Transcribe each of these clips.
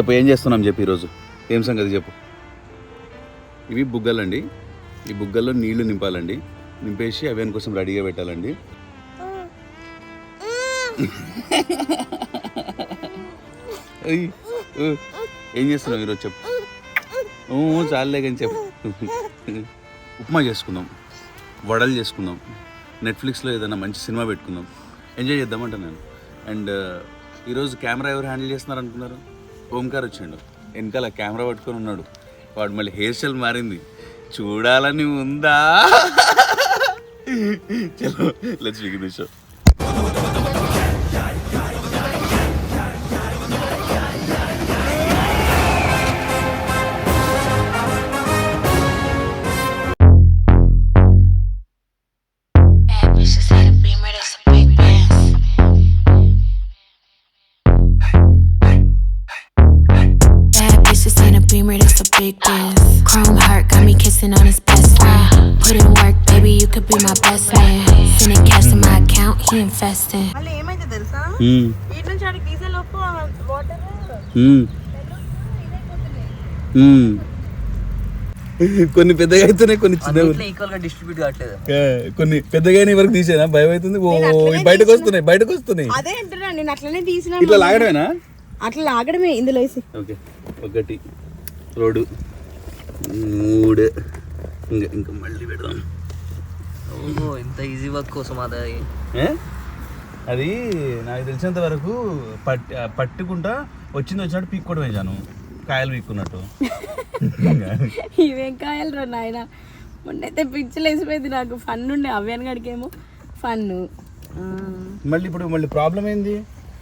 చెప్పు ఏం చేస్తున్నాం చెప్పు ఈరోజు? ఏం సంగతి చెప్పు. ఇవి బుగ్గలండి. ఈ బుగ్గల్లో నీళ్ళు నింపాలండి. నింపేసి అవేన్ కోసం రెడీగా పెట్టాలండి. ఏం చేస్తున్నావు ఈరోజు చెప్పు. ఊ, చాలులే కానీ చెప్పు. ఉప్మా చేసుకుందాం. వడలు చేసుకుందాం. నెట్ఫ్లిక్స్లో ఏదైనా మంచి సినిమా పెట్టుకుందాం. ఎంజాయ్ చేద్దామంట నేను. అండ్ ఈరోజు కెమెరా ఎవరు హ్యాండిల్ చేస్తున్నారు అనుకున్నారు? ఓంకార్ వచ్చిండు. వెనకాల కెమెరా పట్టుకొని ఉన్నాడు. వాడు మళ్ళీ హెయిర్ స్టైల్ మారింది. చూడాలని ఉందా? చలో let's begin the show he investing. మళ్ళీ ఏమైంది తెలుసా? వీటి నుంచి ఆడికి తీసే లోపు వాటర్ కొన్ని పెద్దగా అవుతున్నాయి కొన్ని చిన్నగా డిస్ట్రిబ్యూట్ కావట్లేదు. కొన్ని పెద్దగా వరకు తీసేనా? భయం అవుతుంది. ఓ బయటకు వస్తున్నాయి బయటకు వస్తున్నాయి. అదే అంటున్నా నేను అట్లనే తీసిన ఇట్లా లాగడమేనా? అట్లా లాగడమే ఇందులో వేసి. ఓకే ఒకటి రెండు మూడు. ఇంకా ఇంకా మళ్ళీ పెడదాం. ఓహో ఇంత ఈజీ వర్క్ కోసం అదే? అది నాకు తెలిసినంత వరకు పట్ పట్టుకుంటా వచ్చింది వచ్చినట్టు పీక్కోవడం వేసాను కాయలు పీక్కున్నట్టు. ఇవేం కాయాలి రా నాయన? మొన్నైతే పిచ్చిలు వేసిపోయింది నాకు. ఫన్ ఉండే. అవ్యాన్ గడికేమో ఫన్ మళ్ళీ ఇప్పుడు మళ్ళీ ప్రాబ్లం ఏంది?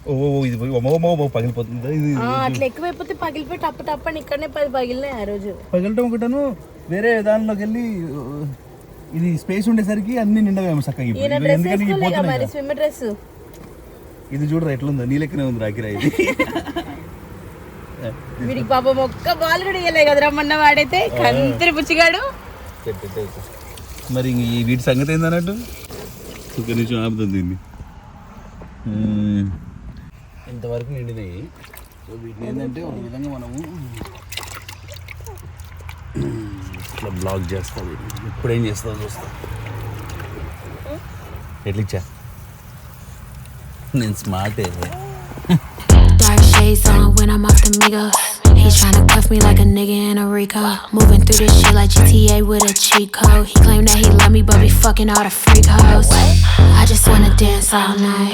ఓ ఇది పగిలిపోతుంది. ఇది అట్లా ఎక్కువైపోతే పగిలిపోయి టప్పు టప్పని ఇక్కడనే పది పగిలినాయి ఆ రోజు. పగలటం ఒకటను వేరే దానిలోకి వెళ్ళి ఇది స్పేస్ ఉండేసరికి అన్ని నిండవేమో చక్కగా ఇప్పుడు. ఈయన ఇది డ్రెస్ ఎందుకని ఇది వేసుకోలేక పోతున్నాయి మరి కదా. Swim dress? ఇది చూడరా ఎట్లుందో? నీ లెక్కనే ఉంది రాకిరా ఇది వీడికి పాపం ఒక్క బాల్ కూడా ఇయ్యలే కదరా మొన్న వాడైతే. కంతిరి పుచ్చిగాడు పెట్టు, పెట్టు, పెట్టు. మరి ఇంక ఈ వీటి సంగతి ఏందన్నట్టు ఒక నిమిషం ఆపుతుంది దీన్ని. ఇంతవరకు నిండినాయి సో వీటిని ఏంటంటే ఒక విధంగా మనము ఇట్లా బ్లాక్ చేస్తుంది ఇప్పుడు ఏం చేస్తావు చూస్తా. ఎట్లిచ్చా నేను smart. Dark shades on when I'm off the meter. He tryna cuff me like a nigga in a Rico. Moving through this shit like GTA with a cheat code. He claimed that he love me, but be fucking all the freak hoes. I just wanna dance all night.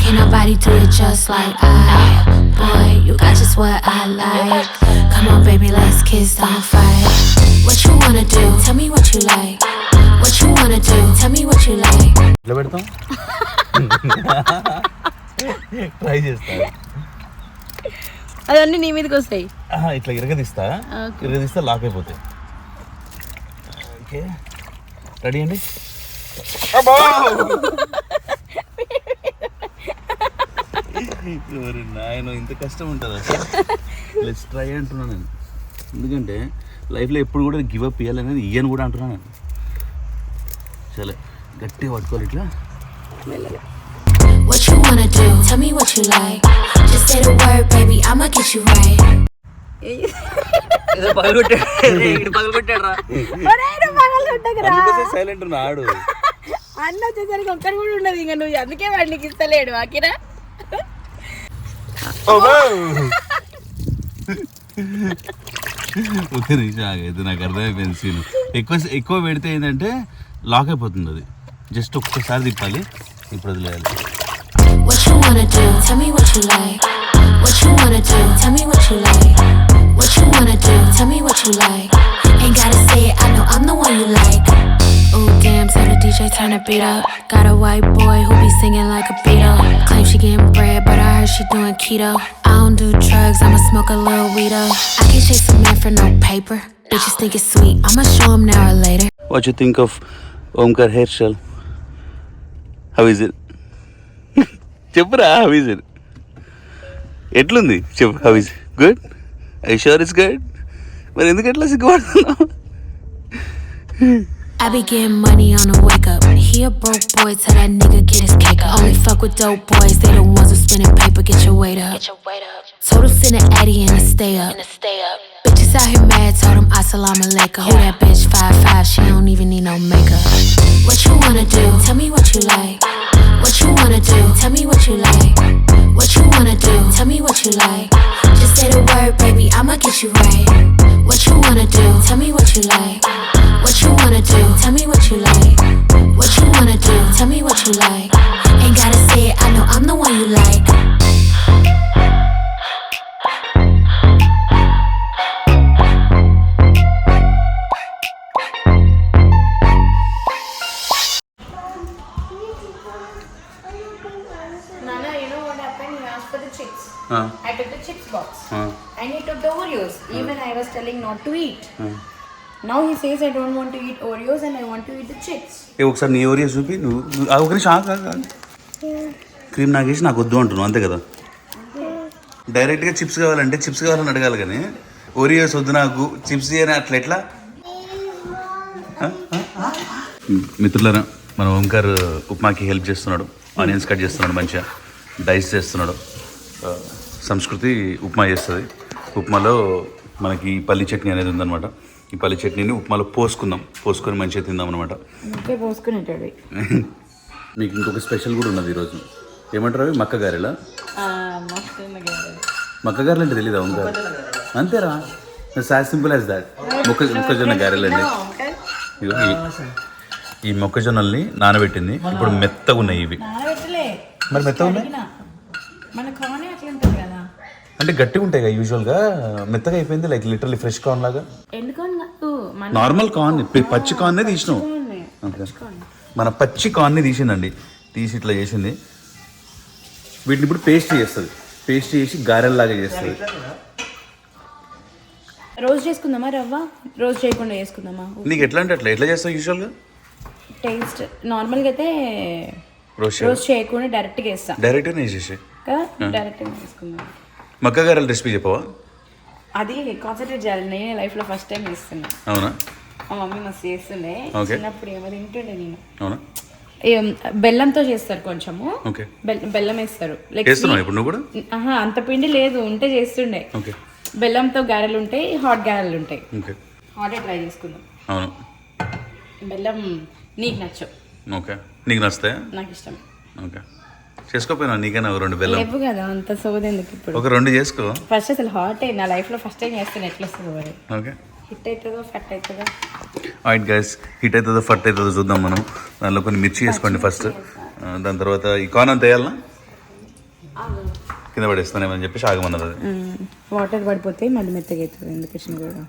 Can't nobody do it just like I. Boy, you got just what I like. Come on, baby, let's kiss, don't fight. What you wanna do? Tell me what you like. What you wanna do? Tell me what you like. ఎట్లా పెడతాం try చేస్తా అదన్నీ నీ మీదకి వస్తాయి. ఆహా, ఇట్లా ఇరగదీస్తా. ఇరగదీస్తే లాక్ అయిపోతాయి. ఓకే. రెడీ అండి? నాయన ఇంత కష్టం ఉంటుందా? లెట్స్ ట్రై అంటున్నాను నేను. ఎందుకంటే లైఫ్లో ఎప్పుడు కూడా గివ్ అప్ ఇవ్వాలనేది ఇయ్యను కూడా అంటున్నాను నేను. సరే గట్టిగా పట్టుకోవాలి ఇట్లా. What you wanna do? Tell me what you like. Say the word, baby, I'ma get you right. ఏదో ఇక్కడ రా సైలెంట్ ఆడు అన్న వచ్చేసరికి ఒక్కరు కూడా ఉండదు ఇంకా నువ్వు. అందుకే వాడికి ఇస్తలేడు అకిరా ఒక నిమిషం ఆగైతే నాకు అర్థమైపోయింది సీన్. ఎక్కువ ఎక్కువ పెడితే ఏంటంటే లాక్ అయిపోతుంది అది. జస్ట్ ఒక్కసారి తిప్పాలి ఇప్పుడు వదిలేయాలి. What you wanna do? Tell me what you like. What you wanna do? Tell me what you like. What you wanna do? Tell me what you like. Ain't gotta say it, I know I'm the one you like. Ooh, damn, tell the DJ turn the beat up. Got a white boy who be singing like a Beatle. Claim she getting bread, but I heard she doing keto. I don't do drugs, I'ma smoke a little weedo. I can chase a man for no paper. Bitches think it's sweet, I'ma show 'em now or later. What you think of Omkar hair style how is it చెప్పురా how is it ఎట్లుంది చెప్పు how is good I sure is good మరి ఎందుకు ఎట్లా సిగ్గుపడుతున్నావు I be getting money on the wake up. He a broke boy, tell that nigga get his cake up. Only fuck with dope boys, they the ones who spinning paper. Get your weight up. Get your weight up. Total send an Addy and a stay up. Bitches out here mad, told them assalamu alaikum. Who that bitch? Five five, she don't even need no makeup. What you wanna do? Tell me what you like. What you wanna do? Tell me what you like. What you wanna do? Tell me what you like. Just say the word, baby, I'ma get you right. What you wanna do? Tell me what you like. What you wanna do? Tell me what you like. What you wanna do? Tell me what you like. Ain't gotta say it, I know I'm the one you like. Oreos. Even I was telling not to eat. Now he says I don't want to eat Oreos and I want to eat the chips. ఏ ఒకసారి నీ ఓరియా చూపి నువ్వు ఆ, ఒక నిమిషం ఆగు, ఆగు, ఆగు. క్రీమ్ నాకేసి నాకు వద్దు అంటున్నావు అంతే కదా డైరెక్ట్గా చిప్స్ కావాలంటే చిప్స్ కావాలని అడగాలి కానీ ఓరియోస్ వద్దు నాకు చిప్స్ అని అట్లా ఎట్లా? ఆ? మిత్రులారా మన ఓంకార్ ఉప్మాకి హెల్ప్ చేస్తున్నాడు ఆనియన్స్ కట్ చేస్తున్నాడు మంచిగా డైస్ చేస్తున్నాడు ఆ, సంస్కృతి ఉప్మా చేస్తుంది ఉప్మాలో మనకి పల్లి చట్నీ అనేది ఉందన్నమాట. ఈ పల్లి చట్నీని ఉప్మాలో పోసుకుందాం. పోసుకొని మంచిగా తిందాం అనమాట పోసుకునేటాడు మీకు ఇంకొక స్పెషల్ కూడా ఉన్నది ఈరోజు. ఏమంటారు అవి? మక్క గారెలా? మక్క గారెలు అంటే తెలీదా ఓంకార్ అంతేరా? యాజ్ సింపుల్ యాజ్ దాట్ మొక్క మొక్కజొన్న గారెలు అండి ఇగో ఈ- మొక్కజొన్నల్ని నానబెట్టింది. ఇప్పుడు మెత్తగా ఉన్నాయి ఇవి మరి మెత్తగా ఉన్నాయి మన కానే అట్లా ఉంటుంది కదా అంటే గట్టిగా ఉంటాయి కదా యూజువల్గా మెత్తగా అయిపోయింది లైక్ లిటరల్లీ ఫ్రెష్ కార్న్ లాగా. ఎందుకని కాదు మన నార్మల్ కార్న్ పచ్చి కార్నే తీసినాం ఓకే మన పచ్చి కార్న్ని తీసిందండి. తీసి ఇట్లా చేసింది. వీటిని ఇప్పుడు పేస్ట్ చేస్తుంది. పేస్ట్ చేసి గారెల్లాగా చేస్తుంది. రోజు చేసుకుందామా రవ్వ? రోజు చేయకుండా చేసుకుందామా? నీకు ఎట్లా అంటే అట్లా? ఎట్లా చేస్తావు యూజువల్గా టేస్ట్ నార్మల్గా అయితే రోష్ రోజు చేయకుండా డైరెక్ట్గా వేస్తాం డైరెక్ట్గా చేసేసి కదా డైరెక్ట్గా చేసుకుందాం. మక్క గారెల రెసిపీ చెప్పవా? అది కాన్సన్ట్రేట్ చేయాలి. నేను లైఫ్లో ఫస్ట్ టైం చేస్తున్నా. అవునా? మా మమ్మీ మస్తు చేస్తుండే. చిన్నప్పుడు ఏమో తింటుండే నేను. అవునా? బెల్లంతో చేస్తారు కొంచెము. బెల్లం వేస్తారు. లైక్ అంత పిండి లేదు. ఉంటే చేస్తుండే. బెల్లంతో గారెలు ఉంటాయి హాట్ గారెలు ఉంటాయి. హాటే ట్రై చేసుకుందాం. అవును. బెల్లం నీకు నచ్చు ఓకే నీకు నస్తాయా నాకు ఇష్టం. ఓకే చేసుకోపోయినా నీకైనా ఒక రెండు బెల్లం? లేవు కదా అంత సోది ఎందుకు ఇప్పుడు? ఒక రెండు చేసుకో. ఫస్ట్ అసలు హాట్ నా లైఫ్లో ఫస్ట్ టైం చేస్తాను ఎట్లా వస్తుంది మరి. ఓకే. హిట్ అవుతుందో ఫట్ అవుతుందో? ఆయిట్ గైస్ హిట్ అవుతుందో ఫట్ అవుతుందో చూద్దాం మనం. దానిలో కొన్ని మిర్చి వేసుకోండి ఫస్ట్ దాని తర్వాత ఈ కార్న్ అంత వేయాలనా? కింద పడేస్తానేమని చెప్పేసి ఆగమన్నది అది. వాటర్ పడిపోతే మళ్ళీ మెత్తగా అవుతుంది ఎందుకు కూడా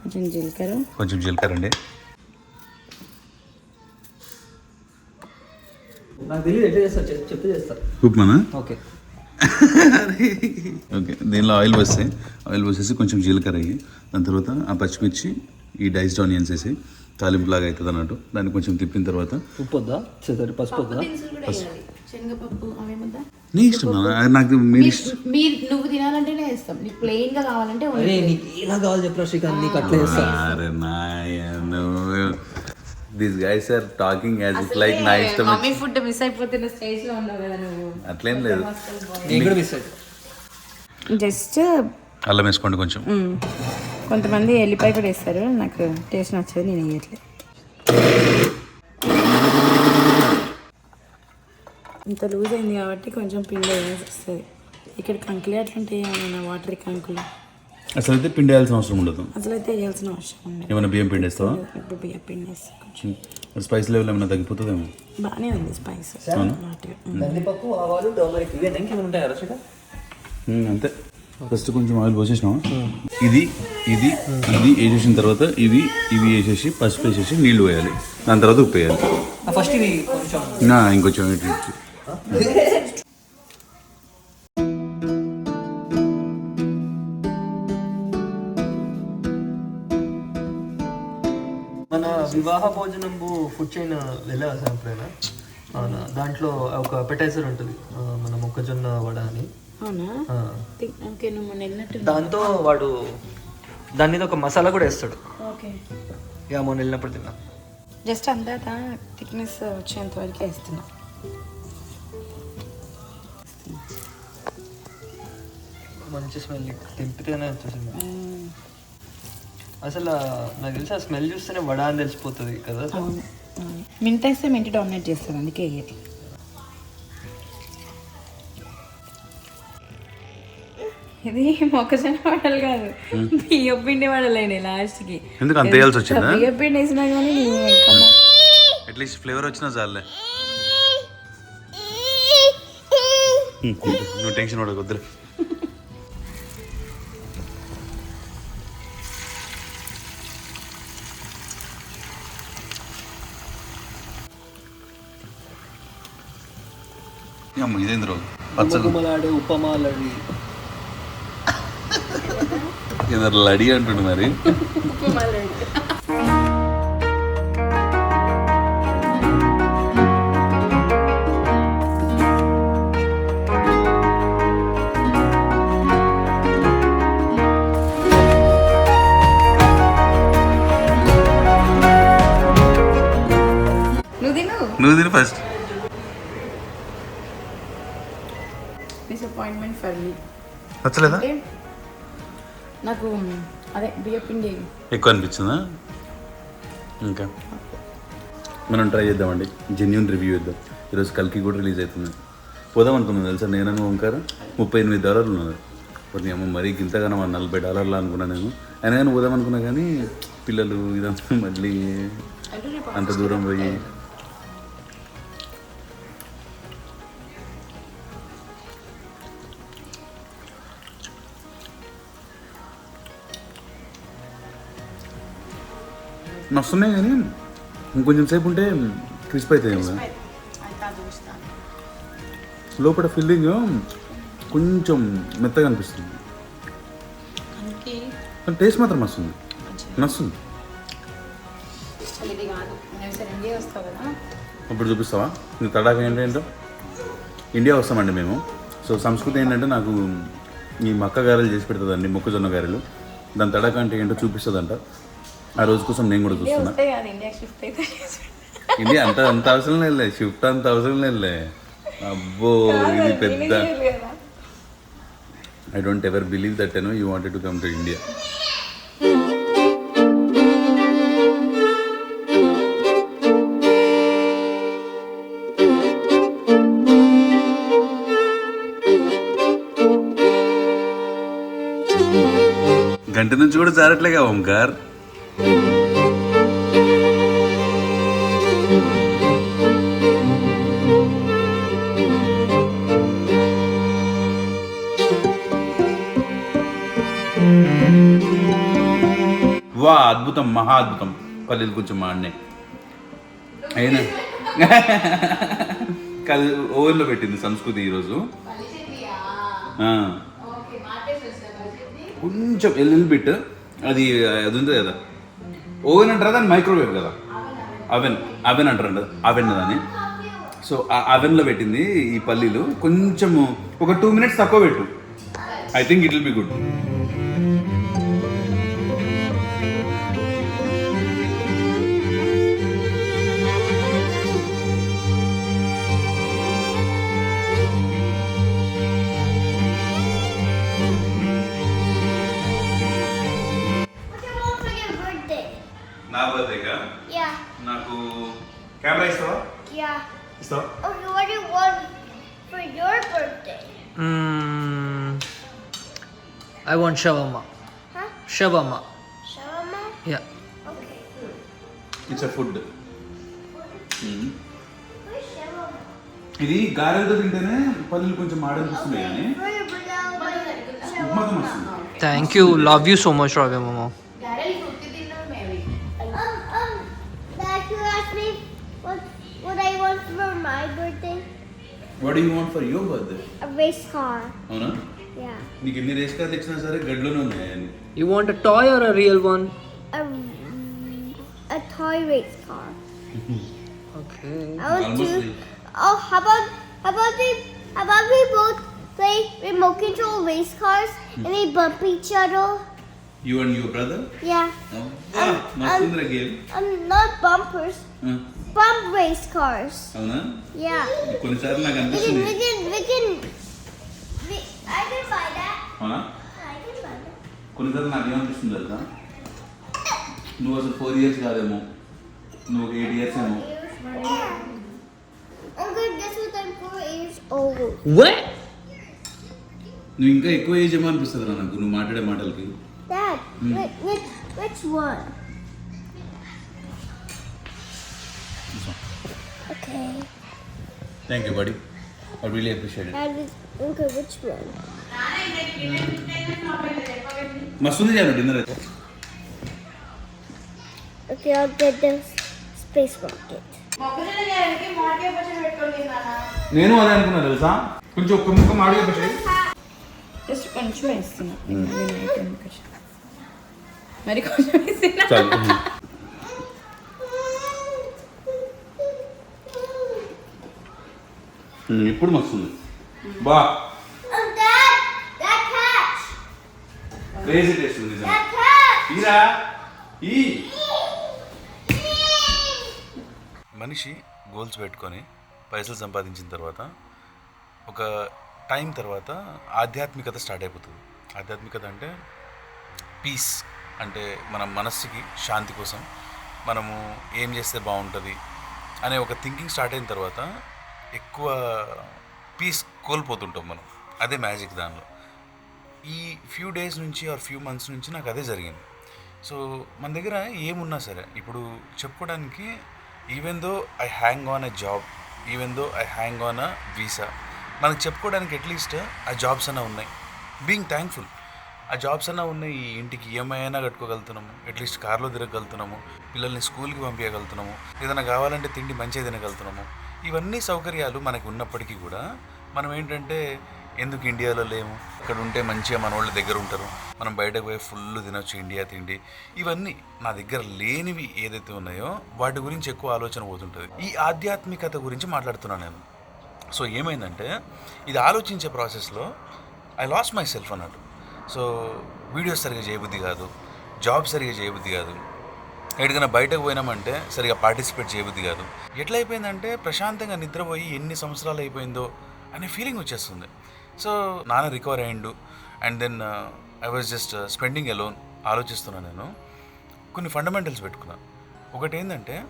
కొంచెం జీలకర్ర. కొంచెం జీలకర్ర అండి. నాకు తెలియదు ఎట్లా చేస్తా చెప్తే చేస్తా ఉప్మానా? ఓకే. ఓకే దీనిలో ఆయిల్ పోస్తే ఆయిల్ పోసేసి కొంచెం జీలకర్ర అయ్యి దాని తర్వాత ఆ పచ్చిమిర్చి ఈ డైస్డ్ ఆనియన్స్ వేసి తాలింపు లాగా అవుతుంది అన్నట్టు. దాన్ని కొంచెం తిప్పిన తర్వాత ఉప్పు వద్దా? సరే పసుపు వద్దా నీ ఇష్టం నాకు మీరు ఇష్టం మీరు నువ్వు తినాలంటేనే వేస్తాం నీకు ప్లెయిన్గా కావాలంటే అరే నీకు ఎలా కావాలి చెప్పరా శ్రీకాంత్ నీకు అట్లా this guys are talking as it like నా ఇష్టం మమ్మీ ఫుడ్ మిస్ అయిపోతున్న స్టేజ్లో ఉన్నావు కదా నువ్వు. అట్లేం లేదు. నేను కూడా మిస్ జస్ట్ అల్లం వేసుకోండి కొంచెం. కొంతమంది ఎల్లిపాయ కూడా వేస్తారు. నాకు టేస్ట్ నచ్చదు నేను వేయట్లేదు. ఇంత లూజ్ అయింది కాబట్టి కొంచెం పిండి వేయాల్సి వస్తుంది ఇక్కడ కంకులు ఎట్లుంటాయి ఏమైనా వాటర్ కంకులు. అసలు అయితే పిండి వేయాల్సిన అవసరం ఉండదు. అసలు అయితే వేయాల్సిన అవసరం ఉండదు. ఏమైనా బియ్యం పిండి వేస్తావా ఇప్పుడు బియ్య పిండి స్పైస్ లెవెల్ ఏమైనా తగ్గిపోతుందేమో? బాగానే ఉంది స్పైస్. కందిపప్పు ఆవాలు టర్మరిక్ ఇవి ఇంకేమైనా ఉంటాయి కదా శ్రీకాంత్ ఉమ్, అంతే. ఫస్ట్ కొంచెం ఆయిల్ పోసేసినాం ఇది ఇది ఇది వేసేసిన తర్వాత ఇవి ఇవి వేసేసి పసుపు వేసేసి నీళ్ళు వేయాలి దాని తర్వాత ఉప్పు వేయాలి. ఫస్ట్ ఇది కొంచెం. నా ఇంకొంచెం ఇటు వివాహ భోజనంబు ఫుడ్ చైన్ వెళ్ళావా సార్ ఎప్పుడైనా? అవునా? దాంట్లో ఒక అపెటైజర్ ఉంటుంది. మన మొక్కజొన్న వడ అని. దాంతో వాడు దాని మీద ఒక మసాలా కూడా వేస్తాడు. ఓకే. ఇక మొన్న వెళ్ళినప్పుడు తిన్నా. జస్ట్ అందాక థిక్నెస్ వచ్చేంత వరకు వేస్తున్నా. మంచి స్మెల్ తెంపితేనే వచ్చేసింది. అసలు నాకు తెలిసి ఆ స్మెల్ చూస్తేనే వడ అని తెలిసిపోతుంది కదా అసలు. అవును అవును. మింట్ వేస్తే మింట్ డామినేట్ చేస్తారు అందుకే. ఇది మొక్కజొన్న వడలు కాదు బియ్య పిండి వడలేండి లాస్ట్కి ఎందుకు అంత వేయాల్సి వచ్చిందా బియ్య పిండి వేసినా కానీ. అట్లీస్ట్ ఫ్లేవర్ వచ్చినా చాలే నువ్వు టెన్షన్ పడకు ఇదేంద్ర గుమగుమలాడే ఉపమాలడి ఏదో లడి అంటుండు మరి. నువ్వు తిని. ఫస్ట్ ఫర్ మీ నచ్చలేదా? అంటే నాకు అదే బియ్య పిండి. ఎక్కువ అనిపించిందా? ఇంకా. మనం ట్రై చేద్దామండి. జెన్యున్ రివ్యూ ఇద్దాం. ఈరోజు కల్కి కూడా రిలీజ్ అవుతుంది. పోదాం అనుకున్నాను తెలుసా? నేనను ఓంకార. ముప్పై ఎనిమిది డాలర్లు ఉన్నది కొన్ని అమ్మ మరీ ఇంతగానో మన నలభై డాలర్లు అనుకున్నాను నేను. అయినా కానీ పోదాం అనుకున్నా కానీ పిల్లలు ఇదంతా మళ్ళీ అంత దూరం పోయి మస్తున్నాయి కానీ ఇంకొంచెం సేపు ఉంటే క్రిస్ప్ అవుతాయి కదా. లోపల ఫిల్లింగ్ కొంచెం మెత్తగా అనిపిస్తుంది. కానీ టేస్ట్ మాత్రం నస్తుంది. కదా. ఇప్పుడు చూపిస్తావా? నీకు తడాక ఏంటంటే ఇండియా వస్తామండి మేము. సో సంస్కృతి ఏంటంటే నాకు ఈ మక్క గారెలు చేసి పెడుతుందండి మొక్కజొన్న గారెలు. దాని తడాక అంటే ఏంటో చూపిస్తుందంట. ఆ రోజు కోసం నేను కూడా చూస్తున్నా. ఇండియా అంత అంత అవసరం లేదులే షిఫ్ట్ అంత అవసరం లేదులే. అబ్బో ఇది పెద్ద. I don't ever believe that no you wanted to come to India గంట నుంచి కూడా జారట్లేగా ఓంకార్? వా అద్భుతం మహా అద్భుతం. పల్లెలు కొంచెం మాడినాయి అయినా? కాదు ఓవెన్లో పెట్టింది సంస్కృతి ఈరోజు. ఆ. కొంచెం ఎల్లు బిట్ అది అది ఉంది కదా? ఓవెన్ అంటారా దాన్ని? మైక్రోవేవ్ కదా? అవెన్ అవెన్ అంటారు అవెన్ దాన్ని. సో ఆ అవెన్లో పెట్టింది ఈ పల్లీలు. కొంచెం ఒక టూ మినిట్స్ తక్కువ పెట్టు. I think it will be good I want షవమ్మ Huh? షవమ్మ Shawarma? Yeah Okay. It's a food Where's shawarma? ఇది గారెలతో తింటేనే పల్లీలు కొంచెం మాడనిపిస్తున్నాయి కానీ For your birthday, I'll buy ఉప్మాతో వస్తుంది thank you love you so much రావే మామ Um, um, Dad, you asked me what, what I want for my birthday? What you want for your birthday A race car. అవునా Yeah. నీకు ఎన్ని race కార్లు ఇచ్చినా సరే గడ్లోనే ఉన్నాయని you want a toy or a real one A, a toy race car. Okay I want Almost to. like- Oh, how about how about we how about we both play remote control race cars and we bump each other? You and your brother Yeah. మస్తుందిరా game Um, not bumpers, bump race cars. అవునా Yeah. కొన్నిసార్లు నాకు We can, అనిపిస్తుంది we can, we can. అవునా. కొన్నిసార్లు నాకు ఏమనిపిస్తుంది తెలుసా? నువ్వు అసలు ఫోర్ ఇయర్స్ కాదేమో. నువ్వు ఒక ఎయిట్ ఇయర్స్ ఏమో Uncle, guess what? I'm four years old. నువ్వు ఇంకా ఎక్కువ ఏజ్ ఏమో అనిపిస్తుంది రా నాకు. నువ్వు మాట్లాడే మాటలకి. Thank you buddy I really appreciate Dad, which, Uncle, which one? మస్తుంది చేయాలి డిన్నర్ అయితే Okay, I'll get the space rocket. మొక్కజొన్న గారికి మామిడికాయ పచ్చడి పెట్టుకోండి నాన్న నేను అదే అనుకున్నా తెలుసా కొంచెం ఒక్క ముక్క మాడిగా పెట్టి జస్ట్ కొంచెం వేస్తున్నా మళ్ళీ నైట్ ఎందుకు మరి కొంచెం వేస్తున్నా చాలు ఉమ్, ఇప్పుడు మస్తుంది బా That catch! క్రేజీ టేస్ట్ ఉంది That catch! ఈరా ఈ మనిషి గోల్స్ పెట్టుకొని పైసలు సంపాదించిన తర్వాత ఒక టైం తర్వాత ఆధ్యాత్మికత స్టార్ట్ అయిపోతుంది ఆధ్యాత్మికత అంటే పీస్ అంటే మన మనస్సుకి శాంతి కోసం మనము ఏం చేస్తే బాగుంటుంది అనే ఒక థింకింగ్ స్టార్ట్ అయిన తర్వాత ఎక్కువ పీస్ కోల్పోతుంటాం మనం. అదే మ్యాజిక్ దానిలో. ఈ ఫ్యూ డేస్ నుంచి ఆర్ ఫ్యూ మంత్స్ నుంచి నాకు అదే జరిగింది. సో మన దగ్గర ఏమున్నా సరే ఇప్పుడు చెప్పుకోవడానికి even though I hang on a job even though I hang on a visa మనకు చెప్పుకోవడానికి అట్లీస్ట్ ఆ జాబ్స్ అన్న ఉన్నాయి. బీయింగ్ థ్యాంక్ఫుల్ ఆ జాబ్స్ అన్న ఉన్నాయి. ఈ ఇంటికి ఈఎంఐ అయినా కట్టుకోగలుగుతున్నాము. అట్లీస్ట్ కార్లో తిరగగలుగుతున్నాము. పిల్లల్ని స్కూల్కి పంపించగలుగుతున్నాము. ఏదైనా కావాలంటే తిండి మంచిగా తినగలుగుతున్నాము. ఇవన్నీ సౌకర్యాలు మనకు ఉన్నప్పటికీ కూడా మనం ఏంటంటే ఎందుకు ఇండియాలో లేము? ఇక్కడ ఉంటే మంచిగా మన వాళ్ళ దగ్గర ఉంటారు. మనం బయటకు పోయి ఫుల్ తినొచ్చు ఇండియా తిండి. ఇవన్నీ నా దగ్గర లేనివి ఏదైతే ఉన్నాయో వాటి గురించి ఎక్కువ ఆలోచన పోతుంటుంది. ఈ ఆధ్యాత్మికత గురించి మాట్లాడుతున్నాను నేను. సో ఏమైందంటే ఇది ఆలోచించే ప్రాసెస్లో ఐ లాస్ట్ మై సెల్ఫ్ అన్నట్టు. సో వీడియోస్ సరిగా చేయబుద్ధి కాదు. జాబ్ సరిగా చేయబుద్ధి కాదు. ఎక్కడికైనా బయటకు పోయినామంటే సరిగా పార్టిసిపేట్ చేయబుద్ది కాదు. ఎట్లయిపోయిందంటే ప్రశాంతంగా నిద్రపోయి ఎన్ని సంవత్సరాలు అయిపోయిందో అనే ఫీలింగ్ వచ్చేస్తుంది. సో నాన్న రికవర్ అయ్యిండు. And then I was just spending alone ఆలోచిస్తున్నాను నేను. కొన్ని ఫండమెంటల్స్ పెట్టుకున్నాను ఒకటి ఏంటంటే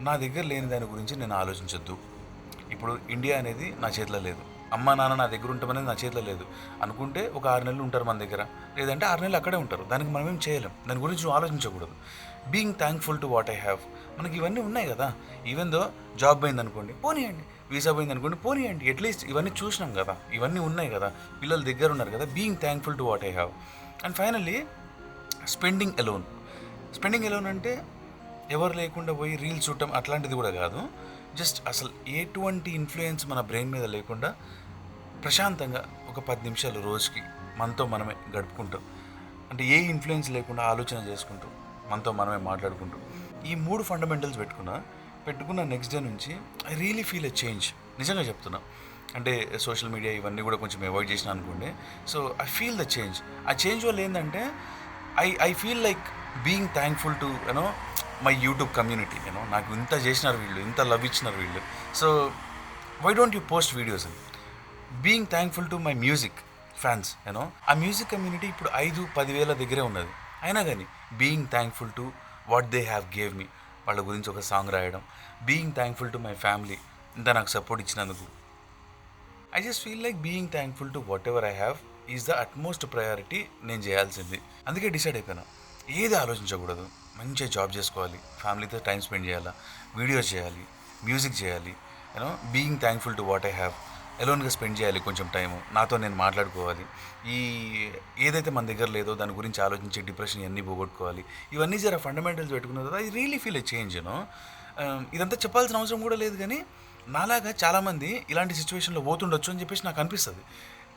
నా దగ్గర లేని దాని గురించి నేను ఆలోచించొద్దు. ఇప్పుడు ఇండియా అనేది నా చేతిలో లేదు. అమ్మ నాన్న నా దగ్గర ఉంటామనేది నా చేతిలో లేదు. అనుకుంటే ఒక ఆరు నెలలు ఉంటారు మన దగ్గర. లేదంటే ఆరు నెలలు అక్కడే ఉంటారు. దానికి మనం ఏం చేయలేం. దాని గురించి నువ్వు ఆలోచించకూడదు. Being thankful to what I have మనకి ఇవన్నీ ఉన్నాయి కదా. ఈవెన్ దో జాబ్ పోయింది అనుకోండి పోనీయండి. వీసా పోయింది అనుకోండి పోనీయండి అట్లీస్ట్ ఇవన్నీ చూసినాం కదా. ఇవన్నీ ఉన్నాయి కదా. పిల్లల దగ్గర ఉన్నారు కదా. Being thankful to what I have and finally spending alone spending alone అంటే ఎవరు లేకుండా పోయి రీల్స్ చూడటం అట్లాంటిది కూడా కాదు. జస్ట్ అసలు ఎటువంటి ఇన్ఫ్లుయెన్స్ మన బ్రెయిన్ మీద లేకుండా ప్రశాంతంగా ఒక పది నిమిషాలు రోజుకి మనతో మనమే గడుపుకుంటాం అంటే ఏ ఇన్ఫ్లుయెన్స్ లేకుండా ఆలోచన చేసుకుంటాం మనతో మనమే మాట్లాడుకుంటూ. ఈ మూడు ఫండమెంటల్స్ పెట్టుకున్నా పెట్టుకున్న నెక్స్ట్ డే నుంచి I really feel a change నిజంగా చెప్తున్నా. అంటే సోషల్ మీడియా ఇవన్నీ కూడా కొంచెం అవాయిడ్ చేసిన అనుకోండి. So I feel the change ఆ చేంజ్ వల్ల ఏంటంటే I I feel like being thankful to you know my YouTube community you know నాకు ఇంత చేసినారు వీళ్ళు ఇంత లవ్ ఇచ్చినారు వీళ్ళు. So why don't you post videos అని being thankful to my music fans you know ఆ మ్యూజిక్ కమ్యూనిటీ ఇప్పుడు ఐదు పదివేల దగ్గరే ఉన్నది. అయినా కానీ being thankful to what they have gave me వాళ్ళ గురించి ఒక సాంగ్ రాయడం. Being thankful to my family ఇంత నాకు సపోర్ట్ ఇచ్చినందుకు. I just feel like being thankful to whatever I have is the utmost priority నేను చేయాల్సింది. అందుకే డిసైడ్ అయిపోయినా. ఏది ఆలోచించకూడదు. మంచిగా జాబ్ చేసుకోవాలి. ఫ్యామిలీతో టైం స్పెండ్ చేయాలా. వీడియోస్ చేయాలి. మ్యూజిక్ చేయాలి. You know being thankful to what I have ఎలోన్గా spend చేయాలి కొంచెం టైము. నాతో నేను మాట్లాడుకోవాలి. ఈ ఏదైతే మన దగ్గర లేదో దాని గురించి ఆలోచించి డిప్రెషన్ ఇవన్నీ పోగొట్టుకోవాలి. ఇవన్నీ జర ఫండమెంటల్స్ పెట్టుకున్న తర్వాత I really feel a change you know ఇదంతా చెప్పాల్సిన అవసరం కూడా లేదు కానీ నాలాగా చాలామంది ఇలాంటి సిచ్యువేషన్లో పోతుండొచ్చు అని చెప్పేసి నాకు అనిపిస్తుంది.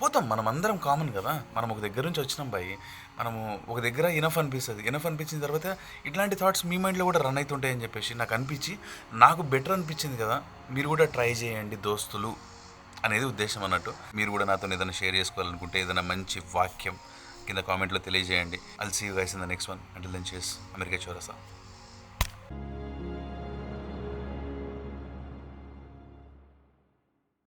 పోతాం మనం అందరం కామన్ కదా. మనం ఒక దగ్గర నుంచి వచ్చినాం బాయి. మనము ఒక దగ్గర ఇనఫ్ అనిపిస్తుంది. ఇనఫ్ అనిపించిన తర్వాత ఇట్లాంటి థాట్స్ మీ మైండ్లో కూడా రన్ అవుతుంటాయని చెప్పేసి నాకు అనిపించి నాకు బెటర్ అనిపించింది కదా. మీరు కూడా ట్రై చేయండి దోస్తులు. అనేది ఉద్దేశం అన్నట్టు. మీరు కూడా నాతో ఏదైనా షేర్ చేసుకోవాలనుకుంటే ఏదైనా మంచి వాక్యం కింద కామెంట్లో తెలియజేయండి. I'll see you guys in the next one until then చేస్ అమెరికా చోరసా